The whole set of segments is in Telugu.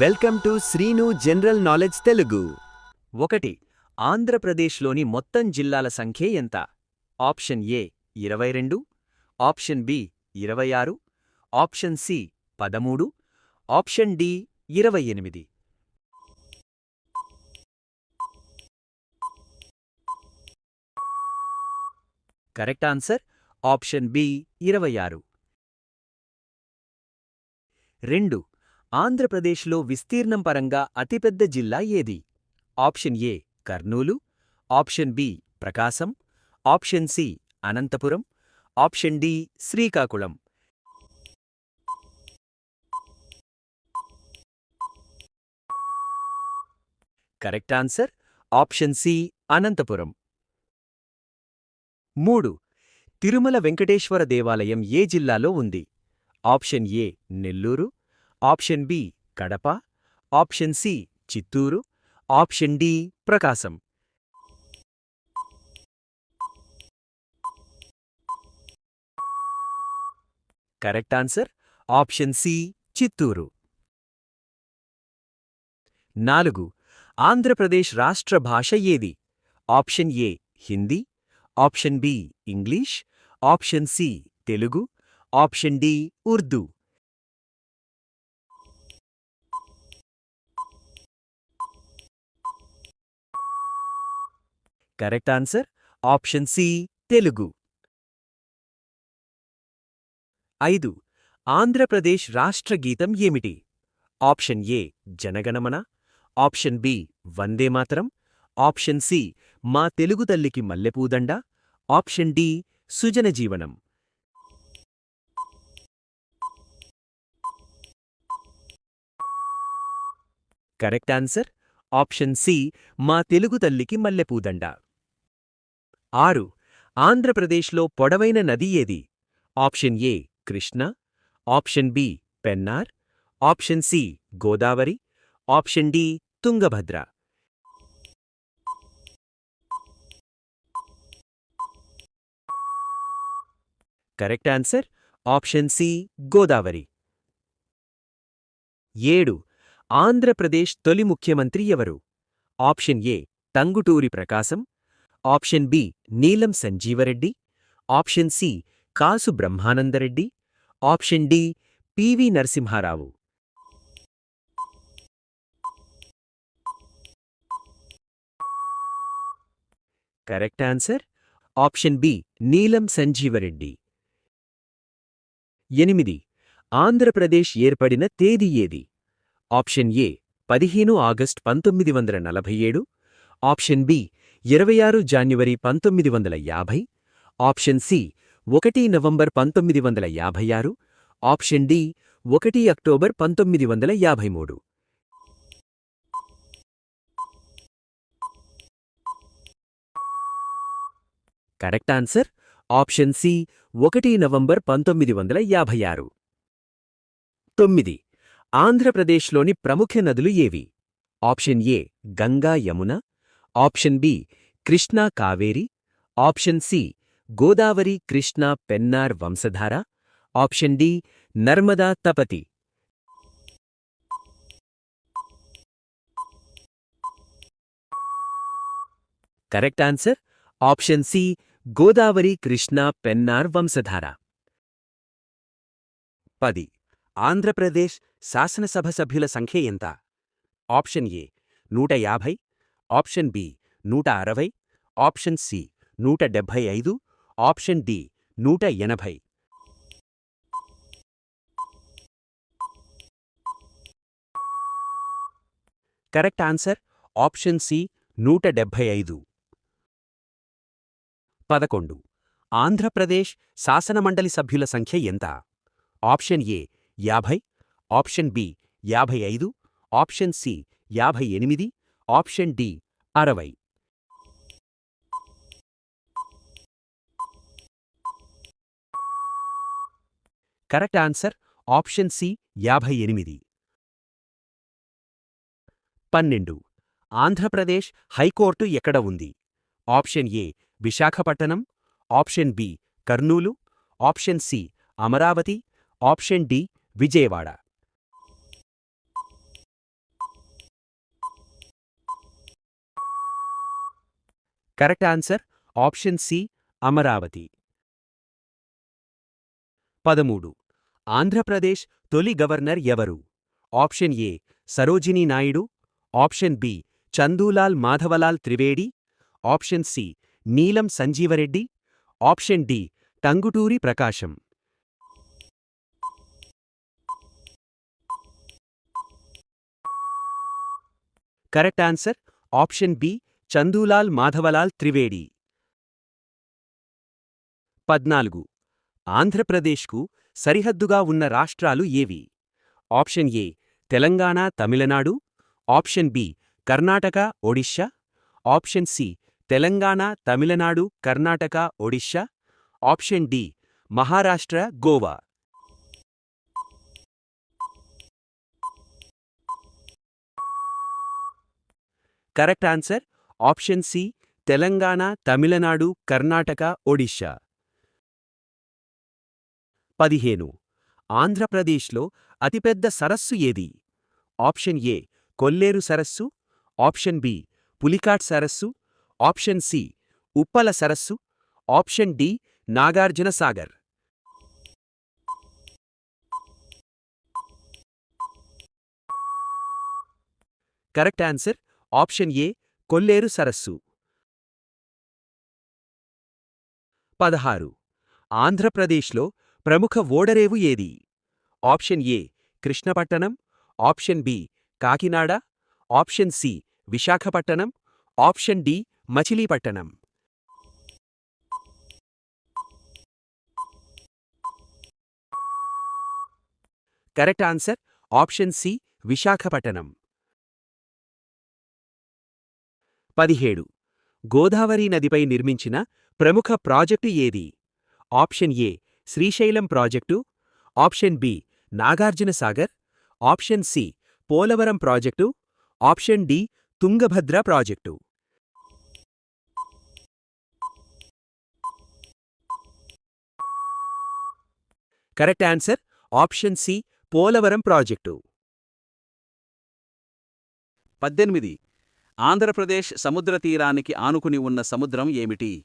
Welcome to Srinu general knowledge Telugu. ఒకటి ఆంధ్రప్రదేశ్లోని మొత్తం జిల్లాల సంఖ్య ఎంత? ఆప్షన్ ఏ ఇరవై రెండు ఆప్షన్ బి ఇరవై ఆరు ఆప్షన్ సి పదమూడు ఆప్షన్ డి ఇరవై ఎనిమిది. కరెక్ట్ ఆన్సర్ ఆప్షన్ బి ఇరవై ఆరు. రెండు ఆంధ్రప్రదేశ్లో విస్తీర్ణం పరంగా అతిపెద్ద జిల్లా ఏది? Option A Kurnool. Option B Prakasam. Option C Anantapuram. Option D Srikakulam. Correct answer option C Anantapuram. మూడు తిరుమల వెంకటేశ్వర దేవాలయం ఏ జిల్లాలో ఉంది? Option A Nellore. Option B Kadapa option C Chittoor option D Prakasam. Correct answer option C Chittoor. నాలుగు ఆంధ్రప్రదేశ్ రాష్ట్ర భాష ఏది? Option A Hindi option B English option C Telugu option D Urdu. Correct answer? Option C Telugu. ఐదు ఆంధ్రప్రదేశ్ రాష్ట్ర గీతం ఏమిటి? Option A Jana Gana Mana. Option B Vande Mataram. Option C మా తెలుగు తల్లికి మల్లెపూదండ. ఆప్షన్ డి సుజన జీవనం. Correct answer? Option C Maa Telugu తల్లికి మల్లెపూదండ. ఆరు. ఆంధ్రప్రదేశ్లో పొడవైన నది ఏది? Option A Krishna. Option B Pennar. Option C Godavari. Option D Tungabhadra. Correct answer option C Godavari. ఏడు. ఆంధ్రప్రదేశ్ తొలి ముఖ్యమంత్రి ఎవరు? Option A Tanguturi Prakasam. Option B Neelam Sanjeeva Reddy option C Kasu Brahmananda Reddy option D PV Narasimha Rao. Correct answer? Option B Neelam Sanjeeva Reddy. ఎనిమిది. ఆంధ్రప్రదేశ్ ఏర్పడిన తేదీ ఏది? ఆప్షన్ ఏ పదిహేను ఆగస్ట్ పంతొమ్మిది వందల నలభై ఏడు. ఆప్షన్ బి ఇరవై ఆరు జాన్యువరి పంతొమ్మిది వందల యాభై ఆప్షన్ సి ఒకటి నవంబర్ పంతొమ్మిది వందల యాభై ఆరు ఆప్షన్ డి ఒకటి అక్టోబర్ పంతొమ్మిది వందల యాభై మూడు. కరెక్ట్ ఆన్సర్ ఆప్షన్ సి ఒకటి నవంబర్ పంతొమ్మిది వందల యాభై ఆరు. తొమ్మిది ఆంధ్రప్రదేశ్లోని ప్రముఖ నదులు ఏవి? Option A Ganga Yamuna option B Krishna Kaveri option C Godavari Krishna Pennar Vamsadhara option D Narmada Tapti correct answer option C Godavari Krishna Pennar Vamsadhara పది ఆంధ్రప్రదేశ్ శాసనసభ సభ్యుల సంఖ్య ఎంత ఆప్షన్ ఏ నూట యాభై ఆప్షన్ బి నూట అరవై ఆప్షన్ సి నూట డెబ్భై ఐదు ఆప్షన్ డి నూట ఎనభై. కరెక్ట్ ఆన్సర్ ఆప్షన్ సి నూట డెబ్భై ఐదు. పదకొండు. ఆంధ్రప్రదేశ్ శాసనమండలి సభ్యుల సంఖ్య ఎంత? ఆప్షన్ ఏ యాభై ఆప్షన్ బి యాభై ఐదు ఆప్షన్ సి యాభై ఎనిమిది ఆప్షన్ డి అరవై. కరెక్ట్ ఆన్సర్ ఆప్షన్ సి యాభై ఎనిమిది. పన్నెండు. ఆంధ్రప్రదేశ్ హైకోర్టు ఎక్కడ ఉంది? Option A Visakhapatnam option B Kurnool option C Amaravati option D Vijayawada. Correct answer option C Amaravati. పదమూడు. ఆంధ్రప్రదేశ్ తొలి గవర్నర్ ఎవరు? Option A Sarojini Naidu. Option B Chandulal Madhavlal Trivedi. Option C Neelam Sanjeeva Reddy. Option D Tanguturi Prakasam. Correct answer option B Chandulal Madhavlal Trivedi. పద్నాలుగు. ఆంధ్రప్రదేశ్కు సరిహద్దుగా ఉన్న రాష్ట్రాలు ఏవి? Option A Telangana Tamil Nadu. Option B Karnataka Odisha option C Telangana Tamil Nadu Karnataka Odisha option D Maharashtra Goa. Correct answer option C Telangana Tamil Nadu Karnataka Odisha పదిహేను. ఆంధ్రప్రదేశ్లో అతిపెద్ద సరస్సు ఏది? ఆప్షన్ ఏ కొల్లేరు సరస్సు. ఆప్షన్ బి పులికాట్ సరస్సు. ఆప్షన్ సి ఉప్పల సరస్సు. Option D Nagarjuna Sagar. Correct answer option A Kolleru సరస్సు. పదహారు. ఆంధ్రప్రదేశ్లో ప్రముఖ ఓడరేవు ఏది? Option A Krishnapatnam. Option B Kakinada. Option C Visakhapatnam. Option D Machilipatnam correct answer option C Visakhapatnam. పదిహేడు. గోదావరి నదిపై నిర్మించిన ప్రముఖ ప్రాజెక్టు ఏది? Option A Srisailam project. Option B Nagarjuna Sagar option C Polavaram project. Option D Tungabhadra project. Correct answer option C Polavaram project. పద్దెనిమిది. ఆంధ్రప్రదేశ్ సముద్ర తీరానికి ఆనుకుని ఉన్న సముద్రం ఏమిటి?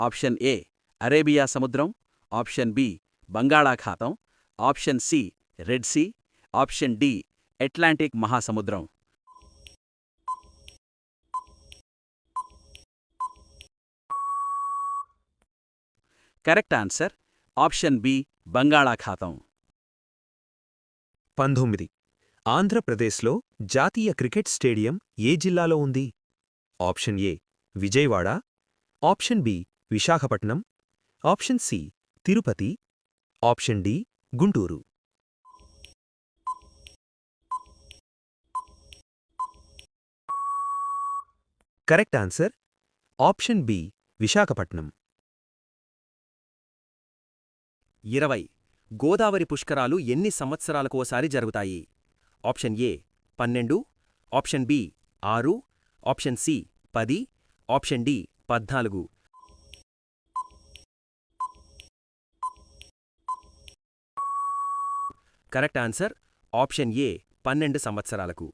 ఆప్షన్ ఏ అరేబియా సముద్రం. Option B Bangalakhatam. Option C red sea. Option D Atlantic మహాసముద్రం. Correct answer option B Bangalakhatam. పంతొమ్మిది. ఆంధ్రప్రదేశ్లో జాతీయ క్రికెట్ స్టేడియం ఏ జిల్లాలో ఉంది? Option A Vijayawada. Option B Visakhapatnam. Option C Tirupati. Option D Guntur. Correct answer option B Visakhapatnam. ఇరవై గోదావరి పుష్కరాలు ఎన్ని సంవత్సరాలకోసారి జరుగుతాయి? ఆప్షన్ ఏ పన్నెండు ఆప్షన్ బి ఆరు ఆప్షన్ సి పది ఆప్షన్ డి పద్నాలుగు. కరెక్ట్ ఆన్సర్ ఆప్షన్ ఏ పన్నెండు సంవత్సరాలకు.